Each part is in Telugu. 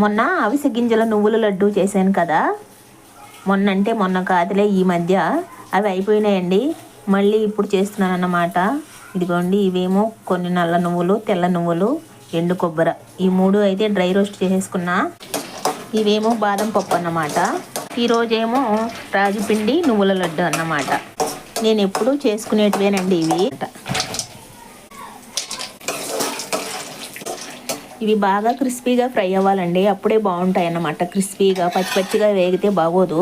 మొన్న అవిసె గింజల నువ్వుల లడ్డు చేశాను కదా. మొన్న అంటే మొన్న కాదులే ఈ మధ్య అవి అయిపోయినాయండి. మళ్ళీ ఇప్పుడు చేస్తున్నాను అన్నమాట ఇదిగోండి ఇవేమో కొన్ని నల్ల నువ్వులు తెల్ల నువ్వులు ఎండు కొబ్బరి. ఈ మూడు అయితే డ్రై రోస్ట్ చేసేసుకున్నా. ఇవేమో బాదం పప్పు అన్నమాట. ఈరోజేమో రాగి పిండి నువ్వుల లడ్డు అన్నమాట. నేను ఎప్పుడూ చేసుకునేటివేనండి ఇవి. ఇవి బాగా క్రిస్పీగా ఫ్రై అవ్వాలండి. అప్పుడే బాగుంటాయి అన్నమాట క్రిస్పీగా పచ్చి పచ్చిగా వేగితే బాగోదు.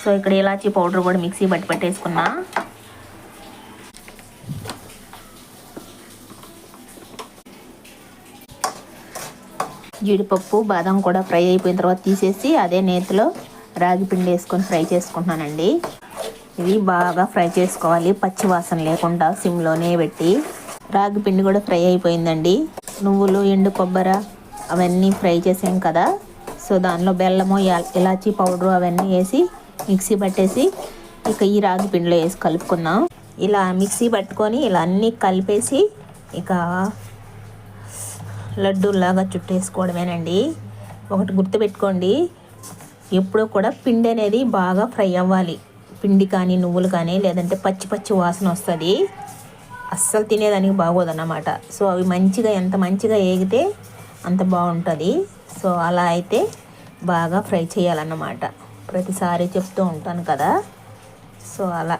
సో ఇక్కడ ఇలాచీ పౌడర్ కూడా మిక్సీ పట్టి పట్టేసుకున్నా. జీడిపప్పు బాదం కూడా ఫ్రై అయిపోయిన తర్వాత తీసేసి అదే నేతిలో రాగి పిండి వేసుకొని ఫ్రై చేసుకుంటున్నానండి. ఇవి బాగా ఫ్రై చేసుకోవాలి. పచ్చి వాసన లేకుండా సిమ్లోనే పెట్టి. రాగి పిండి కూడా ఫ్రై అయిపోయిందండి. నువ్వులు ఎండు కొబ్బరి అవన్నీ ఫ్రై చేసాం కదా. సో దానిలో బెల్లము ఇలాచీ పౌడరు అవన్నీ వేసి మిక్సీ పట్టేసి ఇక ఈ రాగి పిండిలో వేసి కలుపుకున్నాం ఇలా మిక్సీ పట్టుకొని ఇలా అన్నీ కలిపేసి ఇక లడ్డూలాగా చుట్టేసుకోవడమేనండి. ఒకటి గుర్తుపెట్టుకోండి ఎప్పుడూ కూడా పిండి అనేది బాగా ఫ్రై అవ్వాలి. పిండి కానీ నువ్వులు కానీ లేదంటే పచ్చి పచ్చి వాసన వస్తుంది. అస్సలు తినేదానికి బాగోదన్నమాట. సో అవి మంచిగా ఎంత మంచిగా ఏగితే అంత బాగుంటుంది. సో అలా అయితే బాగా ఫ్రై చేయాలన్నమాట. ప్రతిసారి చెప్తూ ఉంటాను కదా. సో అలా.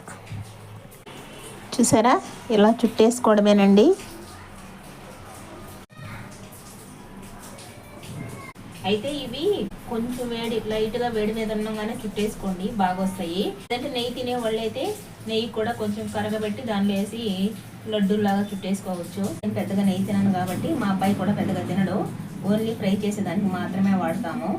చూసారా? ఇలా చుట్టేసుకోవడమేనండి. అయితే ఇవి కొంచెం వేడి లైట్గా వేడి మీద ఉన్నాగానే చుట్టేసుకోండి బాగా వస్తాయి లేదంటే నెయ్యి తినే వాళ్ళు అయితే నెయ్యి కూడా కొంచెం కరగబెట్టి దానిలో వేసి లడ్డూలాగా చుట్టేసుకోవచ్చు. నేను పెద్దగా నెయ్యి తినను కాబట్టి మా అబ్బాయి కూడా పెద్దగా తినడు. ఓన్లీ ఫ్రై చేసేదానికి మాత్రమే వాడతాము.